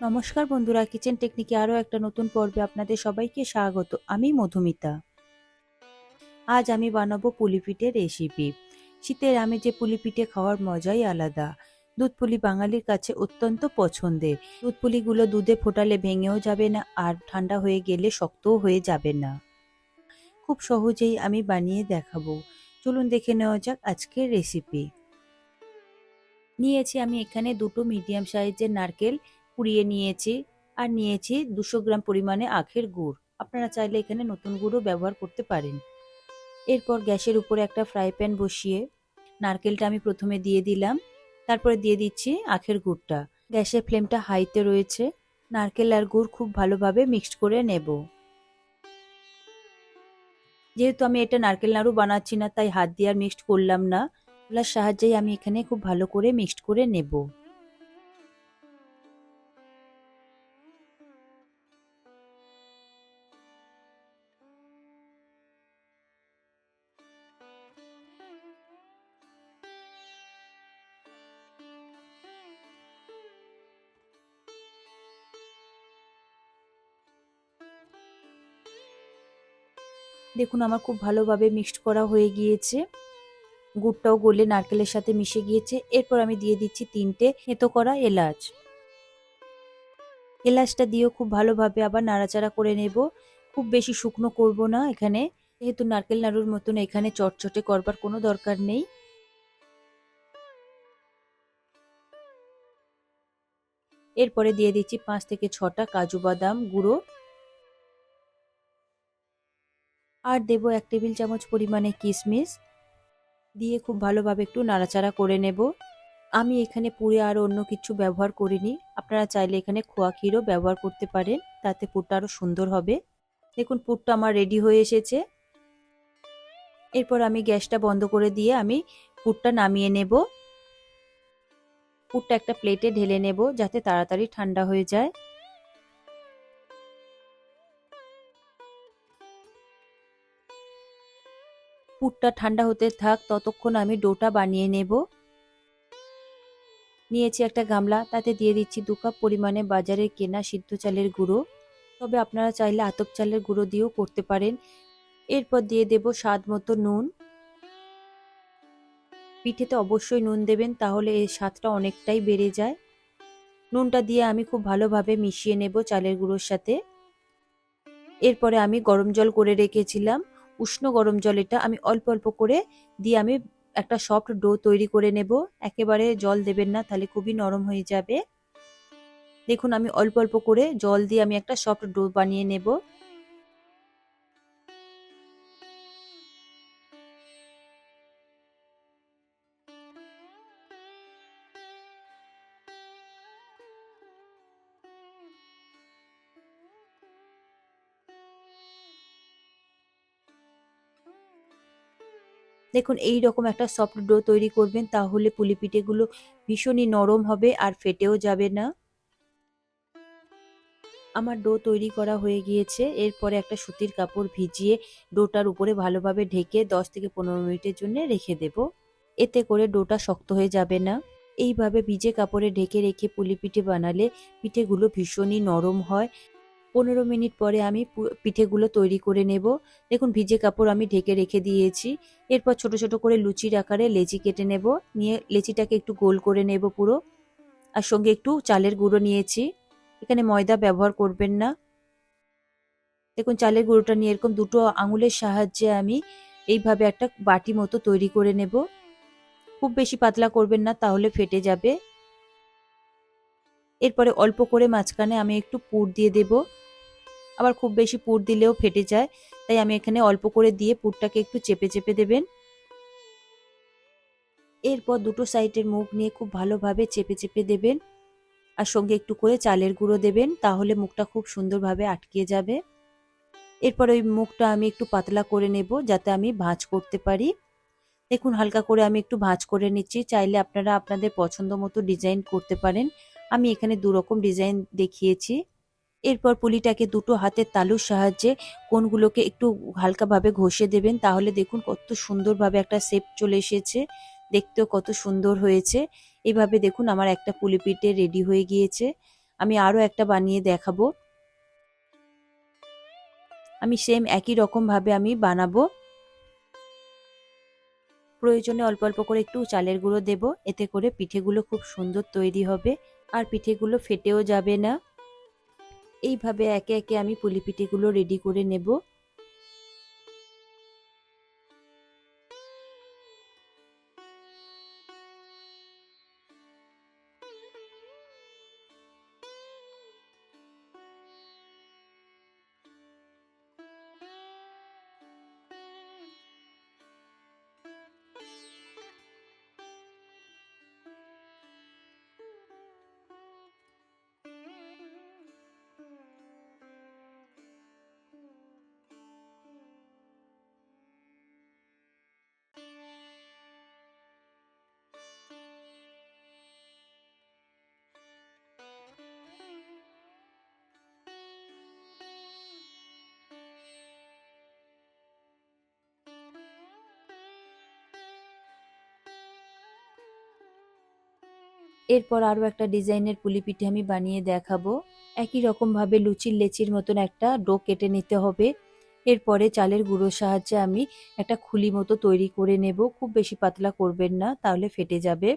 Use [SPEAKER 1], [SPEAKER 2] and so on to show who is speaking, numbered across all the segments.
[SPEAKER 1] নমস্কার বন্ধুরা কিচেন টেকনিকে আরও একটা নতুন পর্বে আপনাদের সবাইকে স্বাগত। আমি মধুমিতা। আজ আমি বানাবো পুলি পিঠের রেসিপি শীতের আমি যে পুলিপিঠে খাওয়ার মজাই আলাদা। দুধ পুলি বাঙালির কাছে অত্যন্ত পছন্দের। দুধ পুলিগুলো দুধে ফোটালে ভেঙেও যাবে না আর ঠান্ডা হয়ে গেলে শক্তও হয়ে যাবে না। খুব সহজেই আমি বানিয়ে দেখাবো। চলুন দেখে নেওয়া যাক আজকের রেসিপি নিয়েছি আমি এখানে দুটো মিডিয়াম সাইজের নারকেল কুড়িয়ে নিয়েছি আর নিয়েছি দুশো গ্রাম পরিমাণে আখের গুড়। আপনারা চাইলে এখানে নতুন গুঁড়ও ব্যবহার করতে পারেন। এরপর গ্যাসের উপরে একটা ফ্রাই প্যান বসিয়ে নারকেলটা আমি প্রথমে দিয়ে দিলাম। তারপরে দিয়ে দিচ্ছি আখের গুড়টা। গ্যাসের ফ্লেমটা হাইতে রয়েছে। নারকেল আর গুড় খুব ভালোভাবে মিক্সড করে নেব। যেহেতু আমি এটা নারকেল নাড়ু বানাচ্ছি না, তাই হাত দিয়ে আর মিক্সড করলাম না। চুলার সাহায্যেই আমি এখানে খুব ভালো করে মিক্সড করে নেব। দেখুন, আমার খুব ভালোভাবে মিক্সড করা হয়ে গিয়েছে। গুড়টাও গলে নারকেলের সাথে মিশে গিয়েছে। এরপর আমি দিয়ে দিচ্ছি তিনটে এতো করা এলাচ। এলাচটা দিয়েও খুব ভালোভাবে আবার নাড়াচাড়া করে নেব। খুব বেশি শুকনো করব না এখানে। যেহেতু নারকেল নাড়ুর মতন এখানে চটচটে করবার কোনো দরকার নেই। এরপরে দিয়ে দিচ্ছি পাঁচ থেকে ছটা কাজু বাদাম গুঁড়ো। আর দেব এক টেবিল চামচ পরিমাণে কিশমিশ দিয়ে খুব ভালোভাবে একটু নাড়াচাড়া করে নেব। আমি এখানে পুরে আর অন্য কিছু ব্যবহার করিনি। আপনারা চাইলে এখানে খোয়া ক্ষীরও ব্যবহার করতে পারেন, তাতে পুরটা আরও সুন্দর হবে। দেখুন, পুরটা আমার রেডি হয়ে এসেছে। এরপর আমি গ্যাসটা বন্ধ করে দিয়ে আমি পুরটা নামিয়ে নেব। পুরটা একটা প্লেটে ঢেলে নেব, যাতে তাড়াতাড়ি ঠান্ডা হয়ে যায়। পুরটা ঠান্ডা হতে থাক, ততক্ষণ আমি ডোটা বানিয়ে নেব। নিয়েছি একটা গামলা, তাতে দিয়ে দিচ্ছি দু কাপ পরিমাণে বাজারে কেনা সিদ্ধ চালের গুঁড়ো। তবে আপনারা চাইলে আতপ চালের গুঁড়ো দিয়েও করতে পারেন। এরপর দিয়ে দেব স্বাদ মতো নুন। পিঠেতে অবশ্যই নুন দেবেন, তাহলে এর স্বাদটা অনেকটাই বেড়ে যায়। নুনটা দিয়ে আমি খুব ভালোভাবে মিশিয়ে নেব চালের গুঁড়োর সাথে। এরপরে আমি গরম জল করে রেখেছিলাম। উষ্ণ গরম জলেটা আমি অল্প অল্প করে দিয়ে আমি একটা সফট ডো তৈরি করে নেব। একেবারে জল দেবেন না, তাহলে খুবই নরম হয়ে যাবে। দেখুন, আমি অল্প অল্প করে জল দিয়ে আমি একটা সফট ডো বানিয়ে নেব। দেখুন এই রকম একটা সফট ডো তৈরি করবেন, তাহলে পুলি পিঠেগুলো ভীষণই নরম হবে আর ফেটেও যাবে না। আমার ডো তৈরি করা হয়ে গিয়েছে, এরপরে একটা সুতির কাপড় ভিজিয়ে ডোটার উপরে ভালোভাবে ঢেকে দশ থেকে পনেরো মিনিটের জন্য রেখে দেব। এতে করে ডোটা শক্ত হয়ে যাবে না। এইভাবে ভিজে কাপড়ে ঢেকে রেখে পুলি পিঠে বানালে পিঠেগুলো ভীষণই নরম হয়। পনেরো মিনিট পরে আমি পিঠেগুলো তৈরি করে নেব। দেখুন, ভিজে কাপড় আমি ঢেকে রেখে দিয়েছি। এরপর ছোট ছোট করে লুচির আকারে লেচি কেটে নেব। নিয়ে লেচিটাকে একটু গোল করে নেব পুরো। আর সঙ্গে একটু চালের গুঁড়ো নিয়েছি। এখানে ময়দা ব্যবহার করবেন না। দেখুন, চালের গুঁড়োটা নিয়ে এরকম দুটো আঙুলের সাহায্যে আমি এইভাবে একটা বাটি মতো তৈরি করে নেব। খুব বেশি পাতলা করবেন না, তাহলে ফেটে যাবে। এরপরে অল্প করে মাঝখানে আমি একটু পুর দিয়ে দেব। আবার খুব বেশি পুর দিলেও ফেটে যায়, তাই আমি এখানে অল্প করে দিয়ে পুরটাকে একটু চেপে চেপে দেবেন। এরপর দুটো সাইডের মুখ নিয়ে খুব ভালোভাবে চেপে চেপে দেবেন আর সঙ্গে একটু করে চালের গুঁড়ো দেবেন, তাহলে মুখটা খুব সুন্দরভাবে আটকে যাবে। এরপর ওই মুখটা আমি একটু পাতলা করে নেব যাতে আমি ভাঁজ করতে পারি। দেখুন, হালকা করে আমি একটু ভাঁজ করে নিচ্ছি, চাইলে আপনারা আপনাদের পছন্দ মতো ডিজাইন করতে পারেন। আমি এখানে দুরকম ডিজাইন দেখিয়েছি। এরপর পুলিটাকে দুটো হাতের তালুর সাহায্যে কোনগুলোকে একটু হালকাভাবে ঘষে দেবেন, তাহলে দেখুন কত সুন্দরভাবে একটা শেপ চলে এসেছে, দেখতেও কত সুন্দর হয়েছে। এভাবে দেখুন আমার একটা পুলি পিঠে রেডি হয়ে গিয়েছে। আমি আরও একটা বানিয়ে দেখাবো। আমি সেম একই রকমভাবে আমি বানাবো। প্রয়োজনে অল্প অল্প করে একটু চালের গুঁড়ো দেব, এতে করে পিঠেগুলো খুব সুন্দর তৈরি হবে। আর পিঠেগুলো ফেটেও যাবে না। এইভাবে একে একে আমি পুলিপিটিগুলো রেডি করে নেব। এরপর আরও একটা ডিজাইনের পুলি পিঠে আমি বানিয়ে দেখাবো। একই রকমভাবে লুচির লেচির মতন একটা ডো কেটে নিতে হবে। এরপরে চালের গুঁড়োর সাহায্যে আমি একটা খুলি মতো তৈরি করে নেব। খুব বেশি পাতলা করবেন না, তাহলে ফেটে যাবে।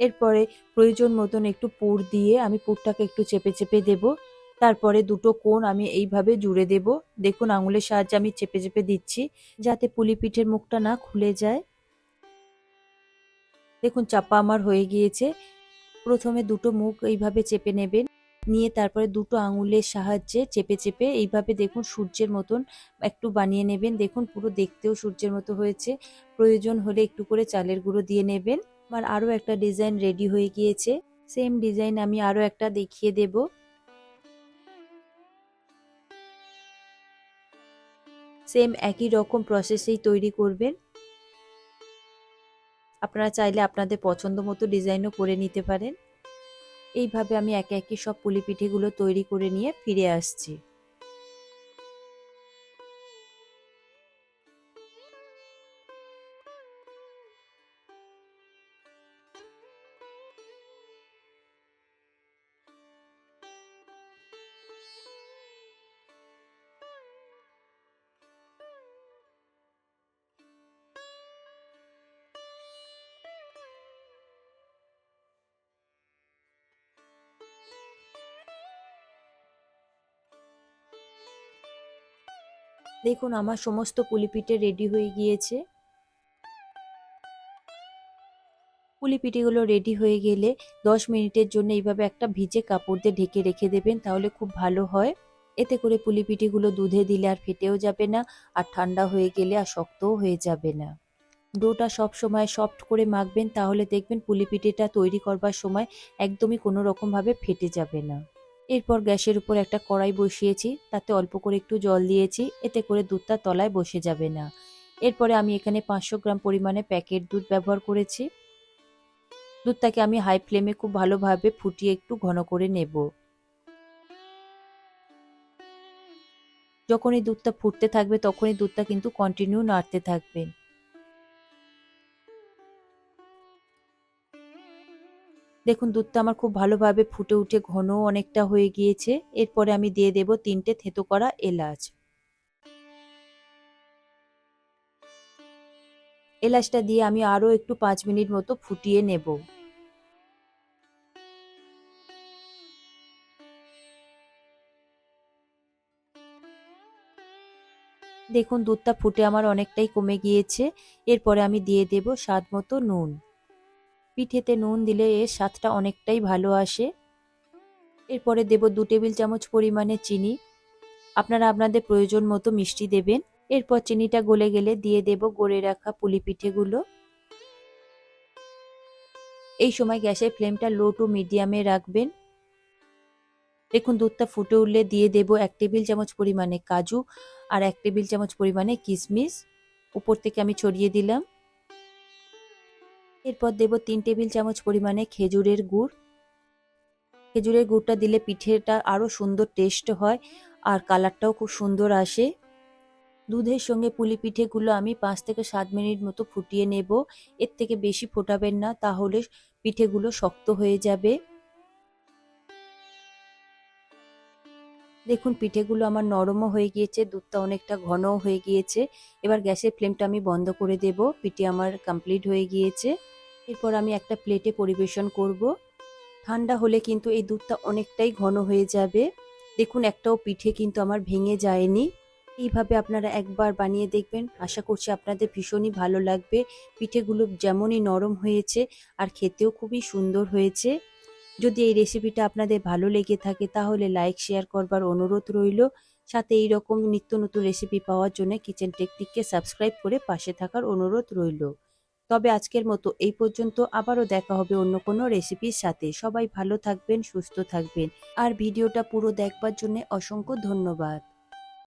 [SPEAKER 1] এরপরে প্রয়োজন মতন একটু পুর দিয়ে আমি পুরটাকে একটু চেপে চেপে দেব। তারপরে দুটো কোণ আমি এইভাবে জুড়ে দেব। দেখুন, আঙুলের সাহায্যে আমি চেপে চেপে দিচ্ছি, যাতে পুলি পিঠের মুখটা না খুলে যায়। দেখুন, চাপা আমার হয়ে গিয়েছে। প্রথমে দুটো মুখ এইভাবে চেপে নেবেন, নিয়ে তারপরে দুটো আঙুলের সাহায্যে চেপে চেপে এইভাবে দেখুন সূর্যের মতন একটু বানিয়ে নেবেন। দেখুন, পুরো দেখতেও সূর্যের মতো হয়েছে। প্রয়োজন হলে একটু করে চালের গুঁড়ো দিয়ে নেবেন। আমার আরও একটা ডিজাইন রেডি হয়ে গিয়েছে। সেম ডিজাইন আমি আরও একটা দেখিয়ে দেব। সেম একই রকম প্রসেসেই তৈরি করবেন। আপনারা চাইলে আপনাদের পছন্দ মতো ডিজাইনও করে নিতে পারেন। এইভাবে আমি একে একে সব পুলি পিঠেগুলো তৈরি করে নিয়ে ফিরে আসছি। দেখুন, আমার সমস্ত পুলিপিঠে রেডি হয়ে গিয়েছে। পুলিপিঠেগুলো রেডি হয়ে গেলে দশ মিনিটের জন্য এইভাবে একটা ভিজে কাপড় দিয়ে ঢেকে রেখে দেবেন, তাহলে খুব ভালো হয়। এতে করে পুলিপিঠেগুলো দুধে দিলে আর ফেটেও যাবে না, আর ঠান্ডা হয়ে গেলে আর শক্তও হয়ে যাবে না। ডোটা সব সময় সফট করে মাখবেন, তাহলে দেখবেন পুলিপিঠেটা তৈরি করবার সময় একদমই কোনো রকমভাবে ফেটে যাবে না। এরপর গ্যাসের উপর একটা কড়াই বসিয়েছি, তাতে অল্প করে একটু জল দিয়েছি, এতে করে দুধটা তলায় বসে যাবে না। এরপরে আমি এখানে পাঁচশো গ্রাম পরিমাণে প্যাকেট দুধ ব্যবহার করেছি। দুধটাকে আমি হাই ফ্লেমে খুব ভালোভাবে ফুটিয়ে একটু ঘন করে নেব। যখনই দুধটা ফুটতে থাকবে, তখনই দুধটা কিন্তু কন্টিনিউ নাড়তে থাকবেন দেখুন, দুধটা আমার খুব ভালোভাবে ফুটে উঠে ঘন অনেকটা হয়ে গিয়েছে। এরপরে আমি দিয়ে দেব তিনটে থেতো করা এলাচ। এলাচটা দিয়ে আমি আরও একটু পাঁচ মিনিট মতো ফুটিয়ে নেব। দেখুন, দুধটা ফুটে আমার অনেকটাই কমে গিয়েছে। এরপরে আমি দিয়ে দেব স্বাদ মতো নুন। পিঠেতে নুন দিলে এর স্বাদটা অনেকটাই ভালো আসে। এরপরে দেব দু টেবিল চামচ পরিমাণে চিনি। আপনারা আপনাদের প্রয়োজন মতো মিষ্টি দেবেন। এরপর চিনিটা গলে গেলে দিয়ে দেব গড়ে রাখা পুলি পিঠেগুলো। এই সময় গ্যাসের ফ্লেমটা লো টু মিডিয়ামে রাখবেন। দেখুন, দুধটা ফুটে উঠলে দিয়ে দেব এক টেবিল চামচ পরিমাণে কাজু আর এক টেবিল চামচ পরিমাণে কিশমিশ উপর থেকে আমি ছড়িয়ে দিলাম। এরপর দেব তিন টেবিল চামচ পরিমাণে খেজুরের গুড়। খেজুরের গুড়টা দিলে পিঠেটা আরও সুন্দর টেস্ট হয় আর কালারটাও খুব সুন্দর আসে। দুধের সঙ্গে পুলি পিঠেগুলো আমি পাঁচ থেকে সাত মিনিট মতো ফুটিয়ে নেব। এর থেকে বেশি ফোটাবেন না, তাহলে পিঠেগুলো শক্ত হয়ে যাবে। দেখুন, পিঠেগুলো আমার নরমও হয়ে গিয়েছে, দুধটা অনেকটা ঘনও হয়ে গিয়েছে। এবার গ্যাসের ফ্লেমটা আমি বন্ধ করে দেব, পিঠে আমার কমপ্লিট হয়ে গিয়েছে। এরপর আমি একটা প্লেটে পরিবেশন করব। ঠান্ডা হলে কিন্তু এই দুধটা অনেকটাই ঘন হয়ে যাবে। দেখুন, একটাও পিঠে কিন্তু আমার ভেঙে যায়নি। এইভাবে আপনারা একবার বানিয়ে দেখবেন। আশা করছি আপনাদের ভীষণই ভালো লাগবে। পিঠেগুলো যেমনই নরম হয়েছে, আর খেতেও খুবই সুন্দর হয়েছে। যদি এই রেসিপিটা আপনাদের ভালো লেগে থাকে, তাহলে লাইক শেয়ার করবার অনুরোধ রইল। সাথে এই রকম নিত্য নতুন রেসিপি পাওয়ার জন্য কিচেন টেকটিককে সাবস্ক্রাইব করে পাশে থাকার অনুরোধ রইল। তবে আজকের মতো এই পর্যন্ত, আবারও দেখা হবে অন্য কোনো রেসিপির সাথে। সবাই ভালো থাকবেন, সুস্থ থাকবেন। আর ভিডিওটা পুরো দেখবার জন্য অসংখ্য ধন্যবাদ।